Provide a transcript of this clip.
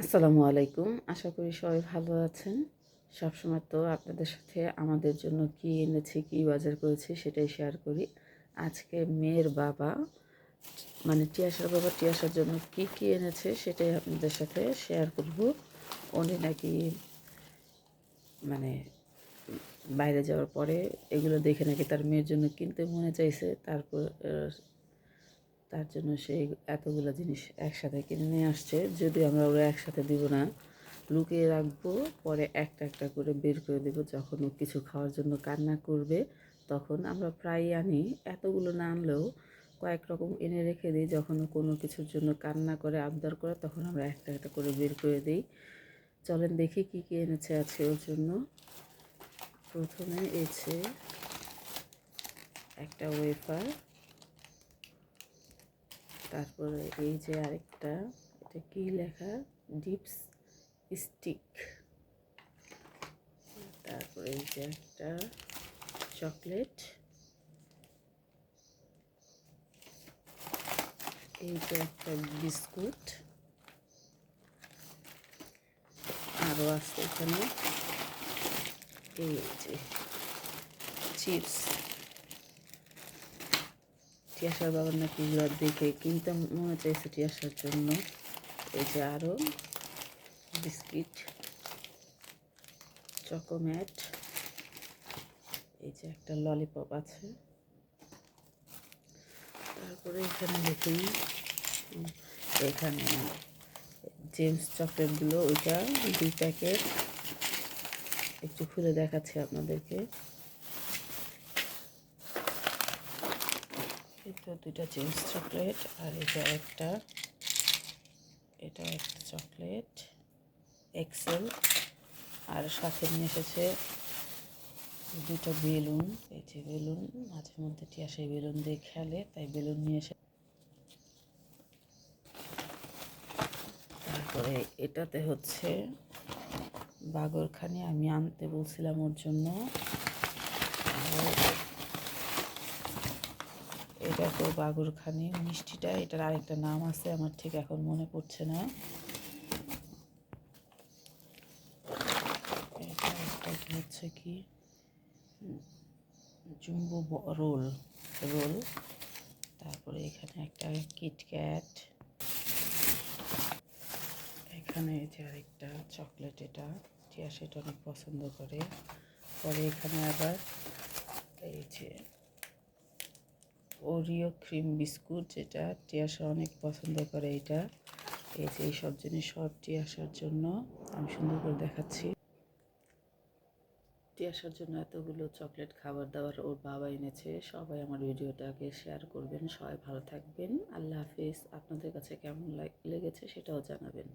আসসালামু আলাইকুম। আশা করি সবাই ভালো আছেন। সবসময় তো আপনাদের সাথে আমাদের জন্য কি এনেছি, কি বাজার করেছি সেটাই শেয়ার করি। আজকে মেয়ের বাবা মানে টিয়াসার বাবা টিয়াসার জন্য কি কি এনেছে সেটাই আপনাদের সাথে শেয়ার করব। উনি নাকি মানে বাইরে যাওয়ার পরে এগুলো দেখে নাকি তার মেয়ের জন্য কিনতে মনে চাইছে। তারপর তার জন্য সেই এতগুলো জিনিস একসাথে কিনে নিয়ে আসছে। যদি আমরা ওরা একসাথে দিব না, লুকিয়ে রাখব, পরে একটা একটা করে বের করে দেবো। যখন ও কিছু খাওয়ার জন্য কান্না করবে, তখন আমরা প্রায়ই আনি। এতগুলো না আনলেও কয়েক রকম এনে রেখে দিই। যখন কোনো কিছুর জন্য কান্না করে, আবদার করে, তখন আমরা একটা একটা করে বের করে দিই। চলেন দেখি কী কী এনেছে আছে ওর জন্য। প্রথমে এসে একটা ওয়েফার তারপরে এই যে আরেকটা, এটা কি লেখা? Dips stick. তারপরে এই যে একটা চকলেট। এই যে একটা বিস্কুট। আরও আছে এখানে। এই যে চিপস। টিয়াসার বাবার নাকি দেখে কিনতে মনে চাইছে টিয়াসার জন্য। এই যে আরও বিস্কিট চকোম্যাট এই যে একটা ললিপপ আছে। তারপরে এখানে দেখি এখানে জেমস চকলেটগুলো ওইটা দুই প্যাকেট। একটু খুলে দেখাচ্ছি আপনাদেরকে। এটা দুইটা জেমস চকলেট আর এটা একটা এটা একটা চকলেট, এক্সেল। আর সাথে নিয়ে এসেছে দুটো বেলুন, এই যে বেলুন, মাঝে মধ্যে টিয়া সেই বেলুন দিয়ে খেলে, তাই বেলুন নিয়ে এসে তারপরে এটাতে হচ্ছে বাগরখানি, আমি আনতে বলছিলাম ওর জন্য। এটা তো বাগরখানি, মিষ্টিটা, এটার আরেকটা নাম আছে, আমার ঠিক এখন মনে পড়ছে না। হচ্ছে কি? Jumbo roll roll. তারপরে এখানে একটা কিটক্যাট এখানে যে আরেকটা চকলেট এটা, টিয়া সেটা অনেক পছন্দ করে। পরে এখানে আবার এই যে ওরিও ক্রিম বিস্কুট যেটা টিয়াশা অনেক পছন্দ করে এটা। এই যে এই সব জিনিস সব টিয়াশার জন্য আমি সুন্দর করে দেখাচ্ছি। টিয়াশার জন্য এতগুলো চকলেট খাবার দাবার ওর বাবা এনেছে। সবাই আমার ভিডিওটাকে শেয়ার করবেন। সবাই ভালো থাকবেন। আল্লাহ হাফিজ। আপনাদের কাছে কেমন লাগ- লেগেছে সেটাও জানাবেন।